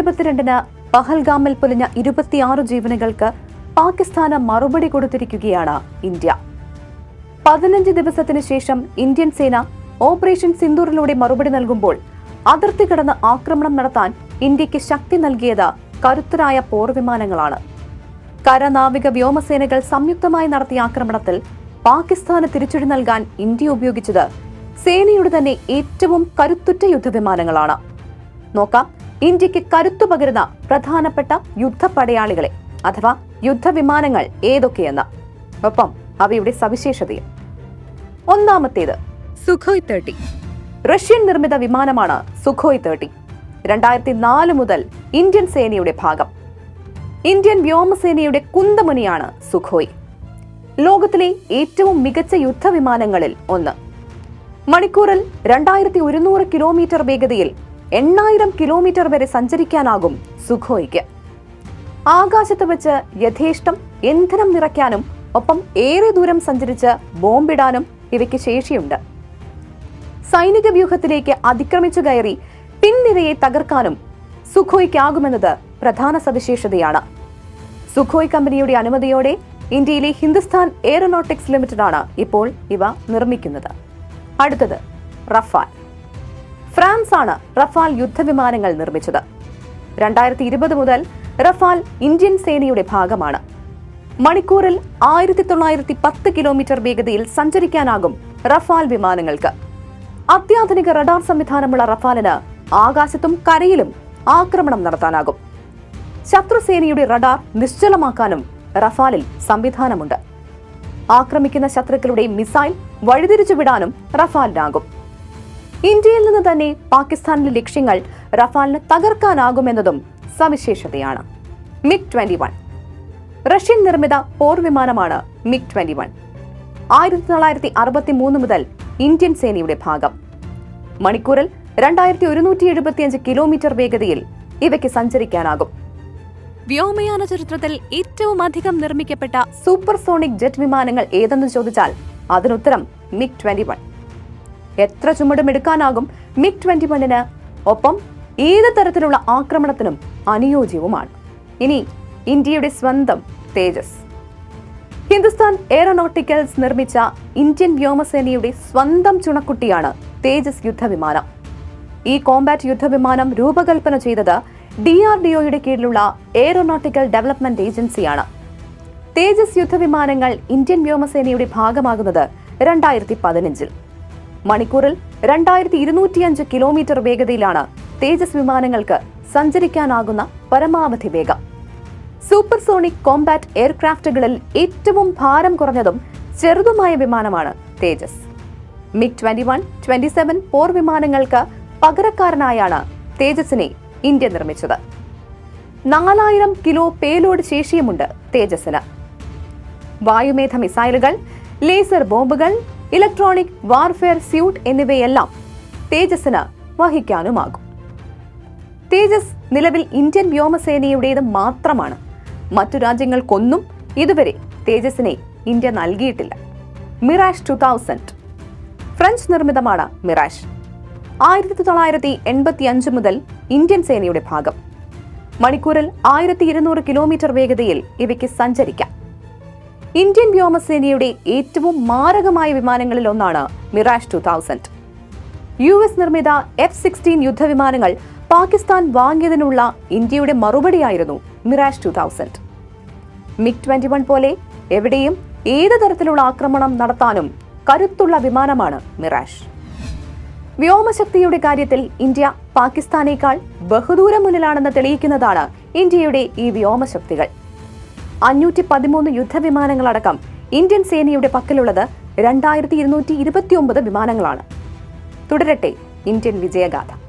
ഇരുപത്തിരണ്ടിന് പഹൽഗാമിൽ പൊലിഞ്ഞ ഇരുപത്തിയാറ് ജീവനുകൾക്ക് പാകിസ്ഥാന് മറുപടി കൊടുത്തിരിക്കുകയാണ് ഇന്ത്യ. പതിനഞ്ച് ദിവസത്തിന് ശേഷം ഇന്ത്യൻ സേന ഓപ്പറേഷൻ സിന്ദൂറിലൂടെ മറുപടി നൽകുമ്പോൾ അതിർത്തി കടന്ന് ആക്രമണം നടത്താൻ ഇന്ത്യയ്ക്ക് ശക്തി നൽകിയത് കരുത്തരായ പോർവിമാനങ്ങളാണ് കരനാവിക വ്യോമസേനകൾ സംയുക്തമായി നടത്തിയ ആക്രമണത്തിൽ പാകിസ്ഥാന് തിരിച്ചടി നൽകാൻ ഇന്ത്യ ഉപയോഗിച്ചത് സേനയുടെ തന്നെ ഏറ്റവും കരുത്തുറ്റ യുദ്ധവിമാനങ്ങളാണ്. നോക്കാം ഇന്ത്യയ്ക്ക് കരുത്തു പകരുന്ന പ്രധാനപ്പെട്ട യുദ്ധപടയാളികളെ അഥവാ യുദ്ധവിമാനങ്ങൾ ഏതൊക്കെയെന്ന്. ഒപ്പം അവയുടെ സവിശേഷതയും. ഒന്നാമത്തേത് സുഖോയ് തേർട്ടി. റഷ്യൻ നിർമ്മിത വിമാനമാണ് സുഖോയ് തേർട്ടി. രണ്ടായിരത്തി നാല് മുതൽ ഇന്ത്യൻ സേനയുടെ ഭാഗം. ഇന്ത്യൻ വ്യോമസേനയുടെ കുന്തമുനിയാണ് സുഖോയ്. ലോകത്തിലെ ഏറ്റവും മികച്ച യുദ്ധവിമാനങ്ങളിൽ ഒന്ന്. മണിക്കൂറിൽ രണ്ടായിരത്തി ഒരുന്നൂറ് കിലോമീറ്റർ വേഗതയിൽ എണ്ണായിരം കിലോമീറ്റർ വരെ സഞ്ചരിക്കാനാകും സുഖോയ്ക്ക്. ആകാശത്ത് വെച്ച് യഥേഷ്ടം ഇന്ധനം നിറയ്ക്കാനും ഒപ്പം ഏറെ ദൂരം സഞ്ചരിച്ച് ബോംബിടാനും ഇവയ്ക്ക് ശേഷിയുണ്ട്. സൈനിക വ്യൂഹത്തിലേക്ക് അതിക്രമിച്ചു കയറി പിൻനിരയെ തകർക്കാനും സുഖോയ്ക്കാകുമെന്നത് പ്രധാന സവിശേഷതയാണ്. സുഖോയ് കമ്പനിയുടെ അനുമതിയോടെ ഇന്ത്യയിലെ ഹിന്ദുസ്ഥാൻ എയറോനോട്ടിക്സ് ലിമിറ്റഡാണ് ഇപ്പോൾ ഇവ നിർമ്മിക്കുന്നത്. അടുത്തത് റഫാൽ. ഫ്രാൻസ് ആണ് റഫാൽ യുദ്ധവിമാനങ്ങൾ നിർമ്മിച്ചത്. രണ്ടായിരത്തി ഇരുപത് മുതൽ റഫാൽ ഇന്ത്യൻ സേനയുടെ ഭാഗമാണ്. മണിക്കൂറിൽ ആയിരത്തി തൊള്ളായിരത്തി പത്ത് കിലോമീറ്റർ വേഗതയിൽ സഞ്ചരിക്കാനാകും റഫാൽ വിമാനങ്ങൾക്ക്. അത്യാധുനിക റഡാർ സംവിധാനമുള്ള റഫാലിന് ആകാശത്തും കരയിലും ആക്രമണം നടത്താനാകും. ശത്രുസേനയുടെ റഡാർ നിശ്ചലമാക്കാനും റഫാലിൽ സംവിധാനമുണ്ട്. ആക്രമിക്കുന്ന ശത്രുക്കളുടെ മിസൈൽ വഴിതിരിച്ചുവിടാനും റഫാലിനാകും. ഇന്ത്യയിൽ നിന്ന് തന്നെ പാകിസ്ഥാനിലെ ലക്ഷ്യങ്ങൾ റഫാലിന് തകർക്കാനാകുമെന്നതും സവിശേഷതയാണ്. MiG twenty one. റഷ്യൻ നിർമ്മിത പോർ വിമാനമാണ് മിഗ് ട്വന്റി വൺ. ആയിരത്തി തൊള്ളായിരത്തി അറുപത്തി മൂന്ന് മുതൽ ഇന്ത്യൻ സേനയുടെ ഭാഗം. മണിക്കൂറിൽ രണ്ടായിരത്തി ഒരുന്നൂറ്റി എഴുപത്തിയഞ്ച് കിലോമീറ്റർ വേഗതയിൽ ഇവയ്ക്ക് സഞ്ചരിക്കാനാകും. വ്യോമയാന ചരിത്രത്തിൽ ഏറ്റവും അധികം നിർമ്മിക്കപ്പെട്ട സൂപ്പർസോണിക് ജെറ്റ് വിമാനങ്ങൾ ഏതെന്ന് ചോദിച്ചാൽ അതിനുത്തരം മിഗ് ട്വന്റി വൺ. എത്ര ചുമടും എടുക്കാനാകും മിഗ് ട്വന്റി വണ്ണിന്. ഒപ്പം ഏത് തരത്തിലുള്ള ആക്രമണത്തിനും അനുയോജ്യവുമാണ്. ഇനി ഇന്ത്യയുടെ സ്വന്തം തേജസ്. ഹിന്ദുസ്ഥാൻ എയറോനോട്ടിക്കൽസ് നിർമ്മിച്ച ഇന്ത്യൻ വ്യോമസേനയുടെ സ്വന്തം ചുണക്കുട്ടിയാണ് തേജസ് യുദ്ധവിമാനം. ഈ കോമ്പാറ്റ് യുദ്ധവിമാനം രൂപകൽപ്പന ചെയ്തത് ഡി ആർ ഡി ഒയുടെ കീഴിലുള്ള എയറോനോട്ടിക്കൽ ഡെവലപ്മെന്റ് ഏജൻസിയാണ്. തേജസ് യുദ്ധവിമാനങ്ങൾ ഇന്ത്യൻ വ്യോമസേനയുടെ ഭാഗമാകുന്നത് രണ്ടായിരത്തി പതിനഞ്ചിൽ. മണിക്കൂറിൽ രണ്ടായിരത്തി ഇരുന്നൂറ്റിയഞ്ച് കിലോമീറ്റർ വേഗതയിലാണ് തേജസ് വിമാനങ്ങൾക്ക് സഞ്ചരിക്കാനാകുന്ന പരമാവധി വേഗം. സൂപ്പർസോണിക് കോംബാറ്റ് എയർക്രാഫ്റ്റുകളിൽ ഏറ്റവും ഭാരം കുറഞ്ഞതും ചെറുതുമായ വിമാനമാണ് Tejas. MiG twenty one twenty seven പോർ വിമാനങ്ങൾക്ക് പകരക്കാരനായാണ് തേജസിനെ ഇന്ത്യ നിർമ്മിച്ചത്. നാലായിരം കിലോ പേലോഡ് ശേഷിയുമുണ്ട് തേജസിന് വായുമേധ മിസൈലുകൾ ലേസർ ബോംബുകൾ ഇലക്ട്രോണിക് വാർഫെയർ സ്യൂട്ട് എന്നിവയെല്ലാം തേജസിന് വഹിക്കാനുമാകും. തേജസ് നിലവിൽ ഇന്ത്യൻ വ്യോമസേനയുടേത് മാത്രമാണ്. മറ്റു രാജ്യങ്ങൾക്കൊന്നും ഇതുവരെ തേജസിനെ ഇന്ത്യ നൽകിയിട്ടില്ല. മിറാഷ് ടു തൗസൻഡ് ഫ്രഞ്ച് നിർമ്മിതമാണ് മിറാഷ്. ആയിരത്തി തൊള്ളായിരത്തി എൺപത്തി അഞ്ച് മുതൽ ഇന്ത്യൻ സേനയുടെ ഭാഗം. മണിക്കൂറിൽ ആയിരത്തി ഇരുന്നൂറ് കിലോമീറ്റർ വേഗതയിൽ ഇവയ്ക്ക് സഞ്ചരിക്കാം. ഇന്ത്യൻ വ്യോമസേനയുടെ ഏറ്റവും മാരകമായ വിമാനങ്ങളിൽ ഒന്നാണ് Mirage two thousand U S നിർമ്മിത എഫ് സിക്സ്റ്റീൻ യുദ്ധവിമാനങ്ങൾ പാകിസ്ഥാൻ വാങ്ങിയതിനുള്ള ഇന്ത്യയുടെ മറുപടിയായിരുന്നു Mirage two thousand MiG twenty one പോലെ എവിടെയും ഏത് തരത്തിലുള്ള ആക്രമണം നടത്താനും കരുത്തുള്ള വിമാനമാണ് മിറാഷ്. വ്യോമശക്തിയുടെ കാര്യത്തിൽ ഇന്ത്യ പാകിസ്ഥാനേക്കാൾ ബഹുദൂരം മുന്നിലാണെന്ന് തെളിയിക്കുന്നതാണ് ഇന്ത്യയുടെ ഈ വ്യോമശക്തികൾ. അഞ്ഞൂറ്റി പതിമൂന്ന് യുദ്ധവിമാനങ്ങളടക്കം ഇന്ത്യൻ സേനയുടെ പക്കലുള്ളത് രണ്ടായിരത്തി ഇരുന്നൂറ്റി ഇരുപത്തിയൊമ്പത് വിമാനങ്ങളാണ്. തുടരട്ടെ ഇന്ത്യൻ വിജയഗാഥ.